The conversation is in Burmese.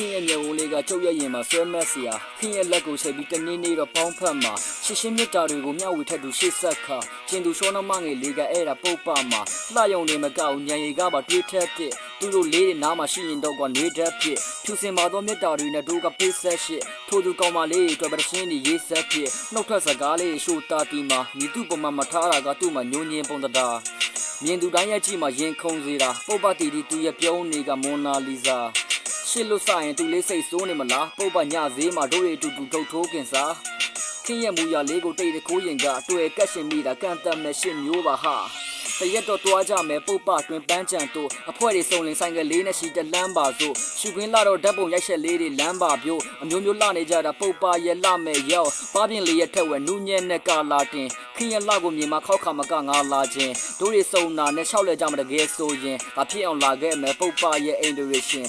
ခင်ရဲ့မျက်ဝန်းလေးကကျုပ်ရဲ့ရင်မှာဆွဲမက်စရာခင်ရဲ့လက်ကိုချိန်ပြီးတနည်းနည်းတော့ပေါင်းဖက်မှာရှစ်ရှင်းမြတ်တာတွေကိုမျှဝေထက်သူရှေ့ဆက်ခါကျင်သူရှောနှမငယ်လေးကအဲ့ဒါပုတ်ပမှာလှယုံနေမကောက်ညံရီကပါတွေးထက်တဲ့သူတို့လေးတွေနားမှာရှိရင်တော့ကွာနေတတ်ဖြစ်ဖြူစင်ပါသောမြတ်တာတွေနဲ့တို့ကပေးဆက်ရှစ်ထို့သူကောင်းမလေးတွေအတွက်ပရှင်းတွေရေးဆက်ဖြစ်နှုတ်ထွက်စကားလေးရှို့တာတီမှာမိသူပမာမထားတာကသူ့မှာညိုညင်းပုံတတာမြင်သူတိုင်းရဲ့ကြည့်မှာရင်ခုန်စေတာပုပ္ပတီတီသူရဲ့ပြုံးနေကမွန်နာလီဇာ ရှစ်လို့စရင်သူလေးစိတ်ဆိုးနေမလားပုပ်ပညဈေးမှာတို့တွေအတူတူထုတ်ထိုးခင်စားခင်းရဲ့မူရလေးကိုတိတ်တကိုးရင်ကအတွေ့ကတ်ရှင်မိတာကန့်တတ်မဲ့ရှစ်မျိုးပါဟာတရက်တော့တွားကြမယ်ပုပ်ပတွင်ပန်းချံတို့အဖွဲတွေစုံလင်ဆိုင်ကလေးနဲ့ရှိတလန်းပါစို့ရှုခွင်းလာတော့ဓာတ်ပုံရိုက်ချက်လေးတွေလမ်းပါပြို့အမျိုးမျိုးလှနေကြတာပုပ်ပရဲ့လှမဲ့ရောက်ပါပြင်လေးရဲ့ထက်ဝဲနူးညံ့နဲ့ကာလာတင်ခင်းရဲ့လှကိုမြင်မှာခောက်ခါမကငါလာခြင်းတို့တွေစုံနာနဲ့ရှောက်လဲကြမှာတကယ်ဆိုရင်ဒါဖြစ်အောင်လာခဲ့မယ်ပုပ်ပရဲ့အင်ဒရီရှင်